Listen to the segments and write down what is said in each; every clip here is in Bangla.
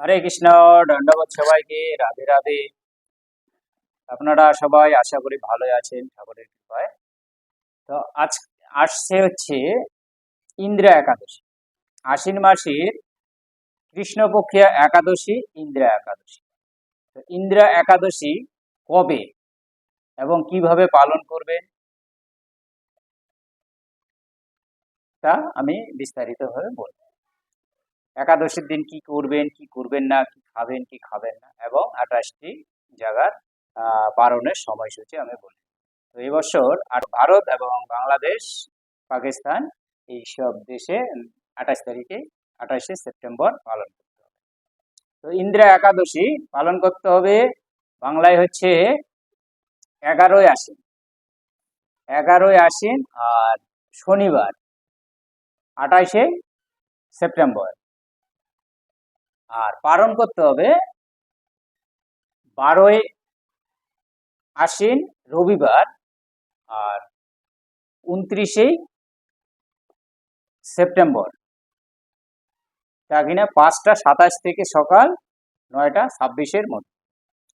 হরে কৃষ্ণ, দণ্ডবোধ সবাইকে, রাধে রাধে। আপনারা সবাই আশা করি ভালোই আছেন, ঠাকুরের কৃপায়। তো আজ আসছে হচ্ছে ইন্দ্রা একাদশী। আশ্বিন মাসের কৃষ্ণপক্ষিয়া একাদশী ইন্দ্রা একাদশী। তো ইন্দ্রা একাদশী কবে এবং কীভাবে পালন করবেন? তা আমি বিস্তারিতভাবে বলব। একাদশীর দিন কি করবেন কি করবেন না, কি খাবেন কি খাবেন না এবং আঠাশটি জায়গার পালনের সময়সূচি আমি বলি। তো এবছর আর ভারত এবং বাংলাদেশ, পাকিস্তান এই সব দেশে আঠাশ তারিখে আঠাশে সেপ্টেম্বর পালন করতে হবে। তো ইন্দিরা একাদশী পালন করতে হবে বাংলায় হচ্ছে এগারোই আশ্বিন। এগারোই আশ্বিন আর শনিবার আঠাশে সেপ্টেম্বর। আর পালন করতে হবে বারোই আশ্বিন রবিবার আর উনত্রিশেই সেপ্টেম্বর। তা কিনা পাঁচটা সাতাশ থেকে সকাল নয়টা ছাব্বিশের মধ্যে।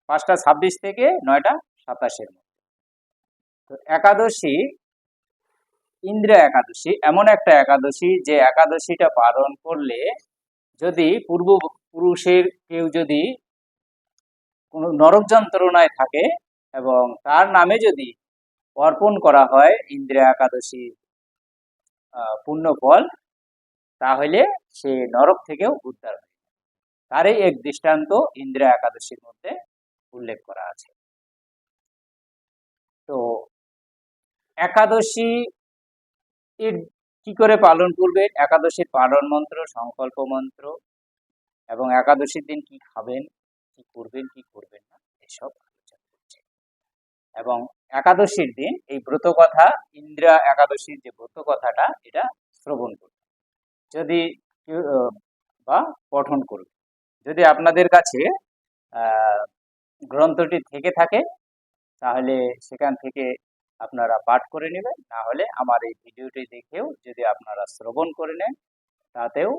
পাঁচটা ছাব্বিশ থেকে নয়টা সাতাশের মধ্যে। তো একাদশী ইন্দ্রা একাদশী, এমন একটা একাদশী যে একাদশীটা পালন করলে যদি পূর্ব পুরুষের কেউ যদি কোনো নরক যন্ত্রণায় থাকে এবং তার নামে যদি অর্পণ করা হয় ইন্দ্রা একাদশী আহ, পুণ্যফল তাহলে সে নরক থেকেও উদ্ধার হয়। তারই এক দৃষ্টান্ত ইন্দ্রা একাদশীর মধ্যে উল্লেখ করা আছে। তো একাদশী কি করে পালন করবে? একাদশীর পালন মন্ত্র সংকল্প মন্ত্র এবং একাদশীর দিন কি খাবেন, কি করবেন কি করবেন না, এসব আলোচনা করছে এবং একাদশীর দিন এই ব্রত কথা ইন্দ্রা একাদশীর যে ব্রত কথাটা, এটা শ্রবণ করবে যদি বা পঠন করবে যদি আপনাদের কাছে গ্রন্থটি থেকে থাকে, তাহলে সেখান থেকে আপনারা পাঠ করে নেবেন। না হলে আমার এই ভিডিওটি দেখেও যদি আপনারা শ্রবণ করে নেন, তাতেও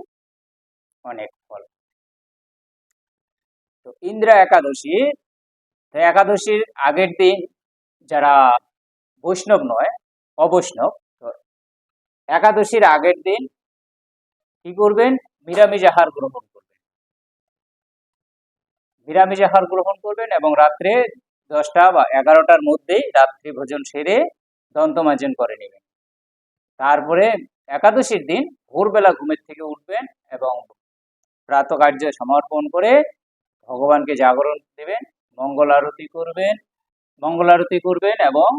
অনেক ফল তো ইন্দ্রা একাদশী। একাদশীর আগের দিন যারা বৈষ্ণব নয়, অবৈষ্ণব, তো একাদশীর আগের দিন কি করবেন? নিরামিষ আহার গ্রহণ করবেন। নিরামিষ আহার গ্রহণ করবেন এবং রাত্রে দশটা বা এগারোটার মধ্যেই রাত্রি ভোজন সেরে দন্তমার্জন করে নেবেন। তারপরে একাদশীর দিন ভোরবেলা ঘুমের থেকে উঠবেন এবং প্রাতকার্য সমর্পণ করে ভগবানকে জাগরণ দেবেন, মঙ্গল আরতি করবেন, মঙ্গল আরতি করবেন এবং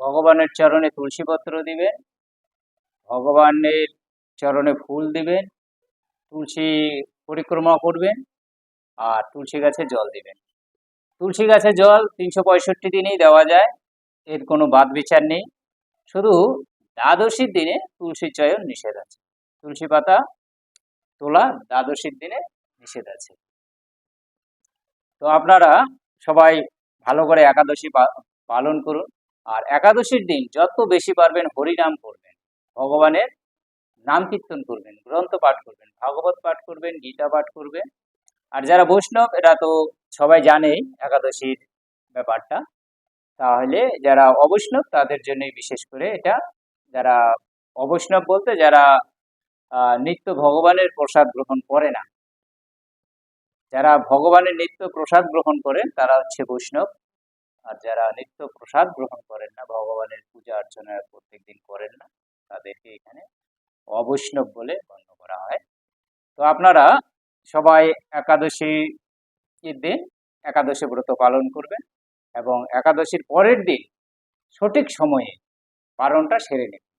ভগবানের চরণে তুলসীপত্র দিবেন, ভগবানের চরণে ফুল দিবেন, তুলসী পরিক্রমা করবেন আর তুলসী গাছে জল দিবেন। তুলসী গাছে জল তিনশো পঁয়ষট্টি দিনেই দেওয়া যায়, এর কোনো বাদ বিচার নেই। শুধু দ্বাদশীর দিনে তুলসী চয়ন নিষেধ আছে। তুলসী পাতা তোলা দ্বাদশীর দিনে নিষেধ আছে। তো আপনারা সবাই ভালো করে একাদশী পালন করুন। আর একাদশীর দিন যত বেশি পারবেন হরিনাম করবেন, ভগবানের নাম কীর্তন করবেন, গ্রন্থ পাঠ করবেন, ভাগবত পাঠ করবেন, গীতা পাঠ করবেন। আর যারা বৈষ্ণব, এরা তো সবাই জানেই একাদশীর ব্যাপারটা। তাহলে যারা অবৈষ্ণব, তাদের জন্যই বিশেষ করে এটা। যারা অবৈষ্ণব বলতে যারা নিত্য ভগবানের প্রসাদ গ্রহণ করে না যারা ভগবানের নিত্য প্রসাদ গ্রহণ করেন, তারা হচ্ছে বৈষ্ণব। আর যারা নিত্য প্রসাদ গ্রহণ করেন না, ভগবানের পূজা অর্চনা প্রত্যেকদিন করেন না, তাদেরকে এখানে অবৈষ্ণব বলে গণ্য করা হয়। তো আপনারা সবাই একাদশী দিন একাদশী ব্রত পালন করবেন এবং একাদশীর পরের দিন সঠিক সময়ে পালনটা সেরে নেবেন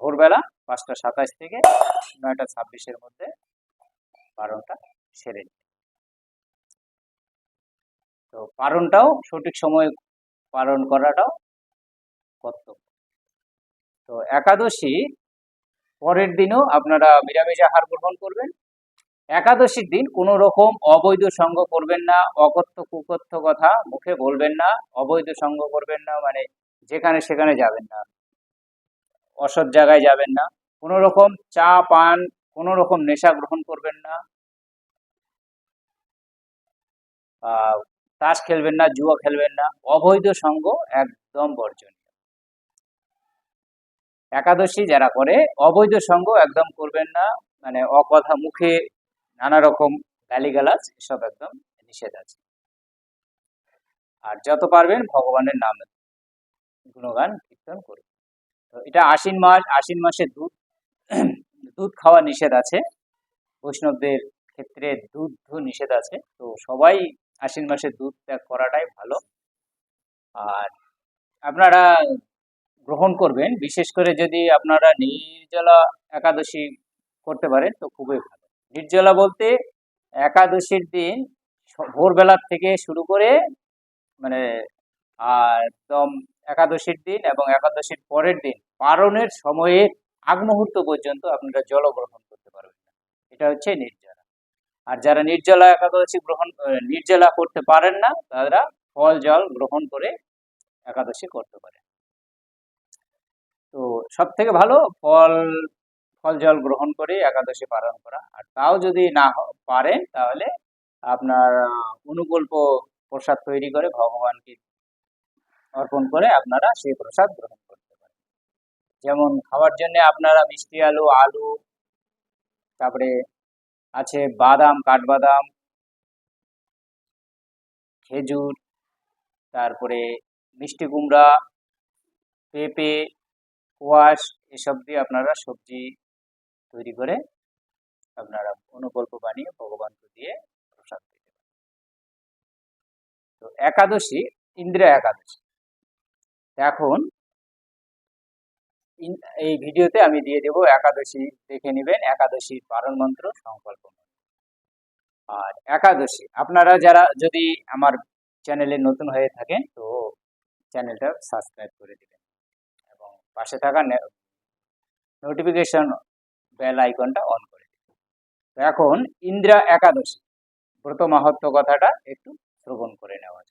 ভোরবেলা পাঁচটা সাতাশ থেকে নয়টা ছাব্বিশের মধ্যে পালনটা সেরে নেবেন তো পালনটাও সঠিক সময়ে পালন করাটাও কর্তব্য। তো একাদশী পরের দিনও আপনারা নিরামিষ আহার গ্রহণ করবেন। একাদশীর দিন কোনো রকম অবৈধ সঙ্গ করবেন না, অকথ্য কুকথ্য কথা মুখে বলবেন না, অবৈধ সঙ্গ করবেন না মানে যেখানে সেখানে যাবেন না। অসৎ জায়গায় যাবেন না। কোনো রকম চা, পান, কোনো রকম নেশা গ্রহণ করবেন না। তাস খেলবেন না, জুয়া খেলবেন না, অবৈধ সঙ্গ একদম বর্জনীয়। একাদশী যারা করে, অবৈধ সঙ্গ একদম করবেন না মানে অকথা মুখে নানা রকম গালিগালাজ, এসব একদম নিষেধ আছে। আর যত পারবেন ভগবানের নাম গুণগান কীর্তন করুন। তো এটা আশ্বিন মাস, আশ্বিন মাসে দুধ দুধ খাওয়া নিষেধ আছে। বৈষ্ণবদের ক্ষেত্রে দুধ নিষেধ আছে। তো সবাই আশ্বিন মাসে দুধ ত্যাগ করাটাই ভালো। আর আপনারা গ্রহণ করবেন, বিশেষ করে যদি আপনারা নির্জলা একাদশী করতে পারেন, তো খুবই ভালো। নির্জলা বলতে একাদশীর দিন ভোরবেলার থেকে শুরু করে মানে একদম একাদশীর দিন এবং একাদশীর পরের দিন পারণের সময়ের আগ মুহূর্ত পর্যন্ত আপনারা জল গ্রহণ করতে পারবেন এটা হচ্ছে নির্জলা। আর যারা নির্জলা একাদশী গ্রহণ নির্জলা করতে পারেন না, তারা ফল, জল গ্রহণ করে একাদশী করতে পারে তো সব থেকে ভালো, ফল ফল, জল গ্রহণ করে একাদশী পালন করা। আর তাও যদি না পারেন, তাহলে আপনার অনুকল্প প্রসাদ তৈরি করে ভগবানকে অর্পণ করে আপনারা সেই প্রসাদ গ্রহণ করতে পারেন। যেমন খাওয়ার জন্য আপনারা মিষ্টি আলু আলু, তারপরে আছে বাদাম, কাঠবাদাম, খেজুর, তারপরে মিষ্টি কুমড়া, পেঁপে, কোয়াশ, এসব দিয়ে আপনারা সবজি তৈরি করে আপনারা অনুকল্প বানিয়ে ভগবানকে দিয়ে প্রসাদ পারেন। তো একাদশী, ইন্দ্রিয় একাদশী। এখন এই ভিডিওতে আমি দিয়ে দেব একাদশী দেখে নেবেন। একাদশীর পারণ মন্ত্র সংকল্প আর একাদশী, আপনারা যারা যদি আমার চ্যানেলে নতুন হয়ে থাকেন, তো চ্যানেলটা সাবস্ক্রাইব করে দেবেন। এবং পাশে থাকা নোটিফিকেশন বেল আইকনটা অন করে এখন ইন্দ্রা একাদশী, ব্রত মাহাত্ম কথাটা একটু শ্রবণ করে নেওয়া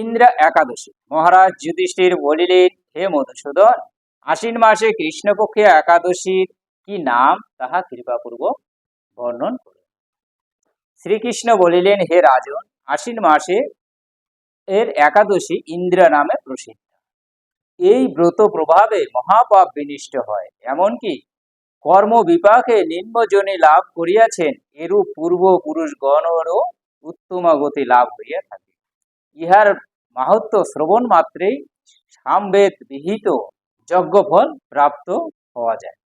ইন্দ্রা একাদশী। মহারাজ যুধিষ্ঠির বলিলেন, হে মধুসূদন, আশ্বিন মাসে কৃষ্ণপক্ষে একাদশীর কি নাম? তাহা কৃপাপূর্বক বর্ণন করুন শ্রীকৃষ্ণ বলিলেন, হে রাজন, আশ্বিন মাসে এর একাদশী ইন্দ্রা নামে প্রসিদ্ধ। এই ব্রত প্রভাবে মহাপাপ বিনিষ্ট হয়। এমনকি কর্ম বিপাকে নিম্নজনে লাভ করিয়াছেন, এরূপ পূর্ব পুরুষগণেরও উত্তম গতি লাভ হইয়া থাকে। ইহার মাহাত্ম শ্রবণ মাত্রেই সামবেদ বিহিত যজ্ঞফল প্রাপ্ত হওয়া যায়।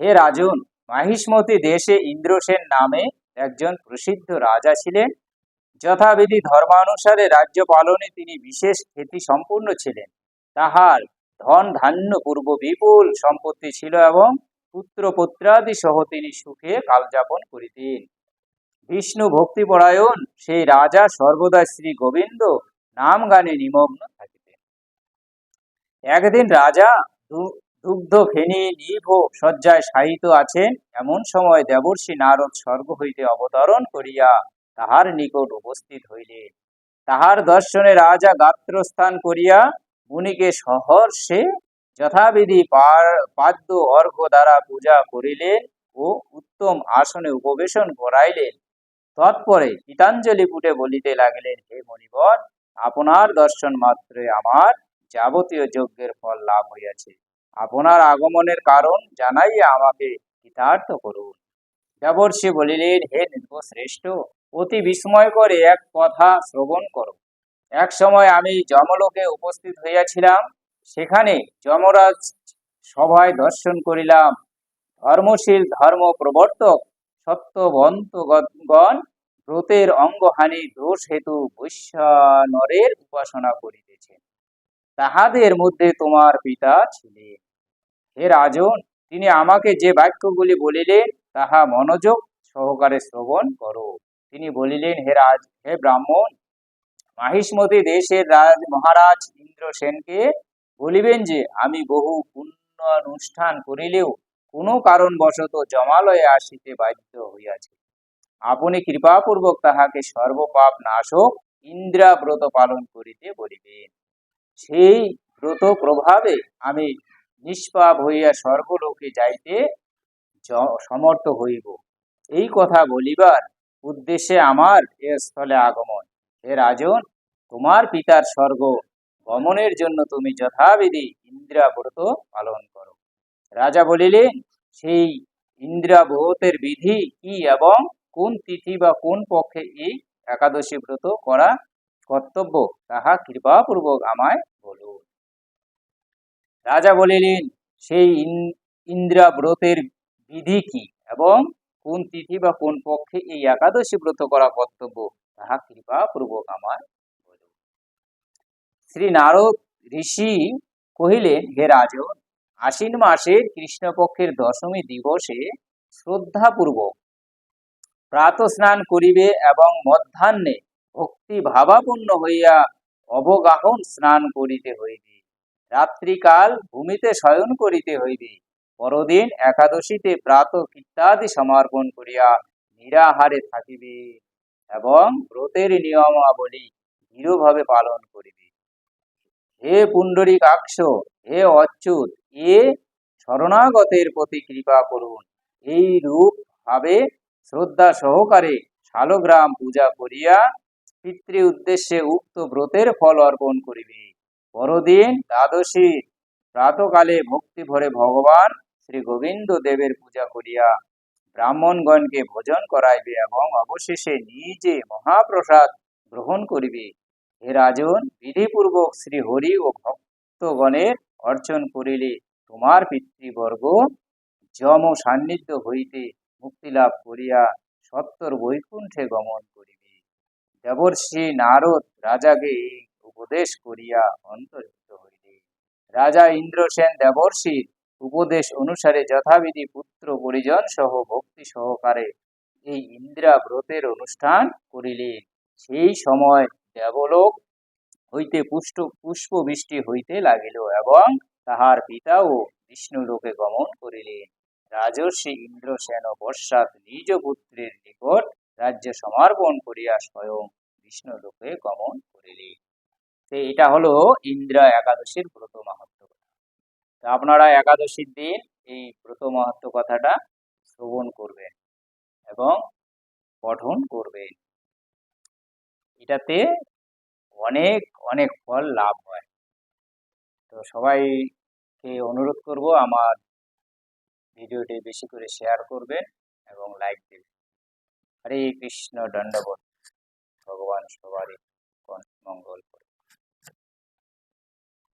হে রাজন, মাহিষ্মতি দেশে ইন্দ্রসেন নামে একজন প্রসিদ্ধ রাজা ছিলেন। যথাবিধি ধর্মানুসারে রাজ্য পালনে তিনি বিশেষ খ্যাতি সম্পূর্ণ ছিলেন। তাহার ধন ধান্য পূর্ব বিপুল সম্পত্তি ছিল এবং পুত্র পুত্রাদি সহ তিনি সুখে কালযাপন করিতেন। বিষ্ণু ভক্তিপরায়ণ সেই রাজা সর্বদা শ্রী গোবিন্দ নাম গানে নিমগ্ন থাকিতেন। একদিন রাজা দুগ্ধ ফেনী নিভ শয্যায় শায়িত আছেন। এমন সময় দেবর্ষি নারদ স্বর্গ হইতে অবতরণ করিয়া তাহার নিকট উপস্থিত হইলেন। তাহার দর্শনে রাজা গাত্রস্থান করিয়া মুনিকে সহর্ষে যথাবিধি পাদ্য অর্ঘ্য দ্বারা পূজা করিলেন ও উত্তম আসনে উপবেশন করাইলেন। তৎপরে গীতাঞ্জলি পুটে বলিতে লাগিলেন, হে মণিবর আপনার দর্শন মাত্রে আমার যাবতীয় যজ্ঞের ফল লাভ হইয়াছে। আপনার আগমনের কারণ জানাইয়া আমাকে কৃতার্থ করুন। দেবর্ষি বলিলেন, হে শ্রেষ্ঠ অতি বিস্ময় করে এক কথা শ্রবণ করো। এক সময় আমি যমলোকে উপস্থিত হইয়াছিলাম, সেখানে যমরাজ সভায় দর্শন করিলাম। ধর্মশীল ধর্ম প্রবর্তক সত্যবন্তগণ ব্রতের অঙ্গহানি, দোষ হেতু বৈশ্যানরের উপাসনা করিতেছেন তাহাদের মধ্যে তোমার পিতা ছিলেন। হে রাজন, তিনি আমাকে যে বাক্যগুলি বলিলেন, তাহা মনোযোগ সহকারে শ্রবণ করো। তিনি বলিলেন, হে রাজ, হে ব্রাহ্মণ, মাহিষ্মতি দেশের রাজ মহারাজ ইন্দ্রসেনকে বলিবেন যে, আমি বহু পুণ্য অনুষ্ঠান করিলেও কোনো কারণবশত জমালয়ে আসিতে বাধ্য হইয়াছি। আপনি কৃপাপূর্বক তাহাকে সর্বপাপ নাশক ইন্দ্রা ব্রত পালন করিতে বলিবেন। সেই ব্রত প্রভাবে আমি নিষ্পাপ হইয়া স্বর্গলোকে যাইতে সমর্থ হইব। এই কথা বলিবার উদ্দেশ্যে আমার এ স্থলে আগমন। হে রাজন, তোমার পিতার স্বর্গ গমনের জন্য তুমি যথাবিধি ইন্দ্রাব্রত পালন করো। রাজা বলিলেন, সেই ইন্দ্রাব্রতের বিধি কি এবং কোন তিথি বা কোন পক্ষে এই একাদশী ব্রত করা কর্তব্য, তাহা কৃপাপূর্বক আমায় বলুন রাজা বলিলেন, সেই ইন- ইন্দ্রাব্রতের বিধি কি এবং কোন তিথি বা কোন পক্ষে এই একাদশী ব্রত করা কর্তব্য, তাহা কৃপাপূর্বক আমায় বলুন শ্রী নারদ ঋষি কহিলেন, হে রাজন, আশ্বিন মাসের কৃষ্ণপক্ষের দশমী দিবসে শ্রদ্ধাপূর্বক প্রাত স্নান করিবে এবং মধ্যাহ্নে ভক্তি ভাবাপন্ন হইয়া অবগাহন স্নান করিতে হইবে। রাত্রিকাল ভূমিতে শয়ন করিতে হইবে। পরদিন একাদশীতে প্রাত ইত্যাদি সমর্পণ করিয়া নিরাহারে থাকিবে এবং ব্রতের নিয়মাবলী দৃঢ়ভাবে পালন করিবে। হে পুণ্ডরীকাক্ষ, হে অচ্যুত, এ শরণাগতের প্রতি কৃপা করুন। এই রূপ ভাবে শ্রদ্ধা সহকারে শালগ্রাম পূজা করিয়া পিতৃ উদ্দেশ্যে উক্ত ব্রতের ফল অর্পণ করিবে। পরদিন দ্বাদশী প্রাতকালে ভক্তি ভরে ভগবান শ্রী গোবিন্দ দেবের পূজা করিয়া ব্রাহ্মণগণকে ভোজন করাইবে এবং অবশেষে নিজে মহাপ্রসাদ গ্রহণ করিবে। হে রাজন, বিধিপূর্বক শ্রী হরি ও ভক্তগণের অর্চন করিলে তোমার পিতৃবর্গ যম সান্নিধ্য হইতে মুক্তি লাভ করিয়া সত্তর বৈকুণ্ঠে গমন করিবে। দেবর্ষি নারদ রাজাকে এই উপদেশ করিয়া অন্তর্হিত হইলে। রাজা ইন্দ্রসেন দেবর্ষির উপদেশ অনুসারে যথাবিধি পুত্র পরিজন সহ ভক্তি সহকারে এই ইন্দ্রা ব্রতের অনুষ্ঠান করিলেন সেই সময় দেবলোক হইতে পুষ্ট পুষ্প বৃষ্টি হইতে লাগিল এবং তাহার পিতাও বিষ্ণুলোকে গমন করিলেন। রাজর্ষি ইন্দ্রসেন বর্ষাত নিজ পুত্রের নিকট রাজ্য সমর্পণ করিয়া স্বয়ং বিষ্ণুলোকে গমন করিলেন। তো এটা হলো ইন্দ্রা একাদশীর ব্রত মাহাত্ম তা আপনারা একাদশীর দিন এই ব্রত মাহাত্ম কথাটা শ্রবণ করবেন এবং পঠন করবেন। এটাতে অনেক অনেক ফল লাভ হয়। তো সবাইকে অনুরোধ করব আমার ভিডিওটি বেশি করে শেয়ার করবেন এবং লাইক দেবেন হরে কৃষ্ণ দণ্ডবোধ ভগবান সবারই মঙ্গল।